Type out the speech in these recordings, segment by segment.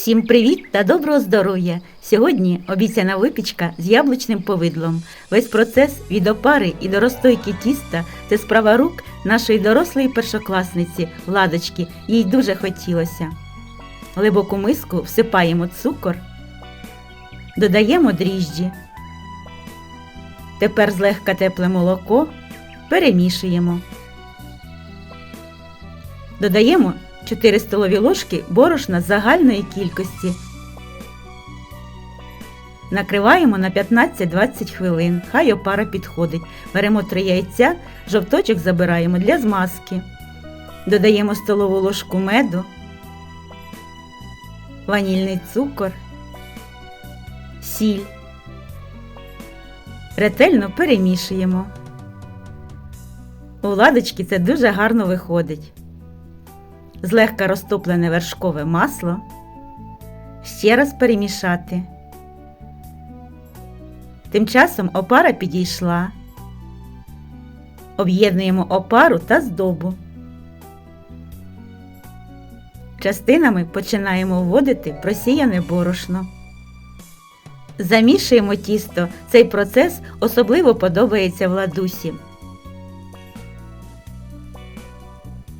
Всім привіт та доброго здоров'я! Сьогодні обіцяна випічка з яблучним повидлом. Весь процес від опари і до розстойки тіста це справа рук нашої дорослої першокласниці Владочки. Їй дуже хотілося. Глибоку миску всипаємо цукор, додаємо дріжджі. Тепер злегка тепле молоко перемішуємо. Додаємо 4 столові ложки борошна загальної кількості. Накриваємо на 15-20 хвилин. Хай опара підходить. Беремо 3 яйця, жовточок забираємо для змазки. Додаємо столову ложку меду, ванільний цукор, сіль. Ретельно перемішуємо. У ладочки це дуже гарно виходить злегка розтоплене вершкове масло, ще раз перемішати. Тим часом опара підійшла. Об'єднуємо опару та здобу. Частинами починаємо вводити просіяне борошно. Замішуємо тісто. Цей процес особливо подобається владусі.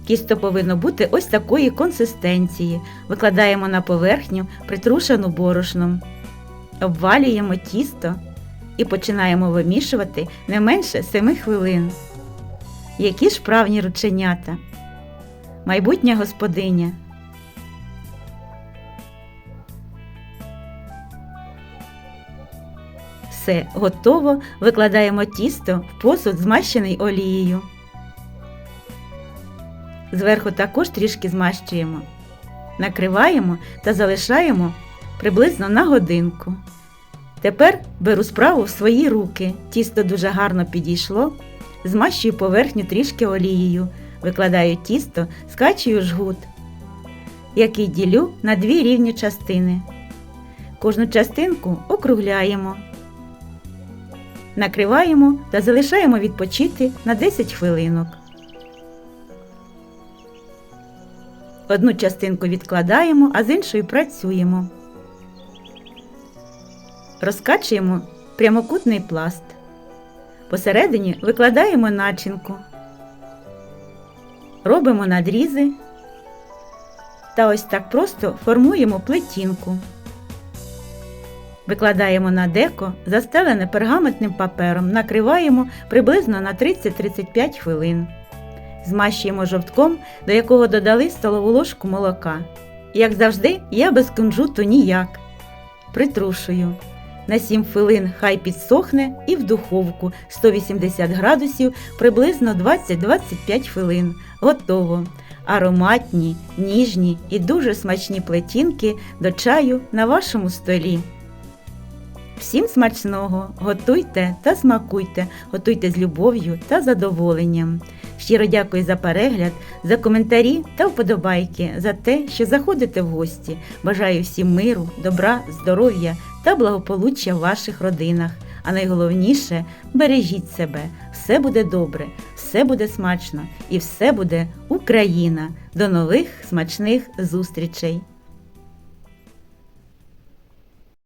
Тісто повинно бути ось такої консистенції. Викладаємо на поверхню притрушену борошном. Обвалюємо тісто і починаємо вимішувати не менше 7 хвилин. Які ж правні рученята? Майбутня господиня. Все готово. Викладаємо тісто в посуд, змащений олією. Зверху також трішки змащуємо. Накриваємо та залишаємо приблизно на годинку. Тепер беру справу в свої руки. Тісто дуже гарно підійшло. Змащую поверхню трішки олією, викладаю тісто, скачую жгут, який ділю на дві рівні частини. Кожну частинку округляємо. Накриваємо та залишаємо відпочити на 10 хвилинок. Одну частинку відкладаємо, а з іншою працюємо. Розкачуємо прямокутний пласт. Посередині викладаємо начинку. Робимо надрізи та ось так просто формуємо плетінку. Викладаємо на деко, застелене пергаментним папером, накриваємо приблизно на 30-35 хвилин. Змащуємо жовтком, до якого додали столову ложку молока. Як завжди, я без кунжуту ніяк. Притрушую. На 7 хвилин хай підсохне і в духовку 180 градусів приблизно 20-25 хвилин. Готово. Ароматні, ніжні і дуже смачні плетінки до чаю на вашому столі. Всім смачного! Готуйте та смакуйте, готуйте з любов'ю та задоволенням. Щиро дякую за перегляд, за коментарі та вподобайки, за те, що заходите в гості. Бажаю всім миру, добра, здоров'я та благополуччя в ваших родинах. А найголовніше бережіть себе, все буде добре, все буде смачно і все буде Україна. До нових смачних зустрічей!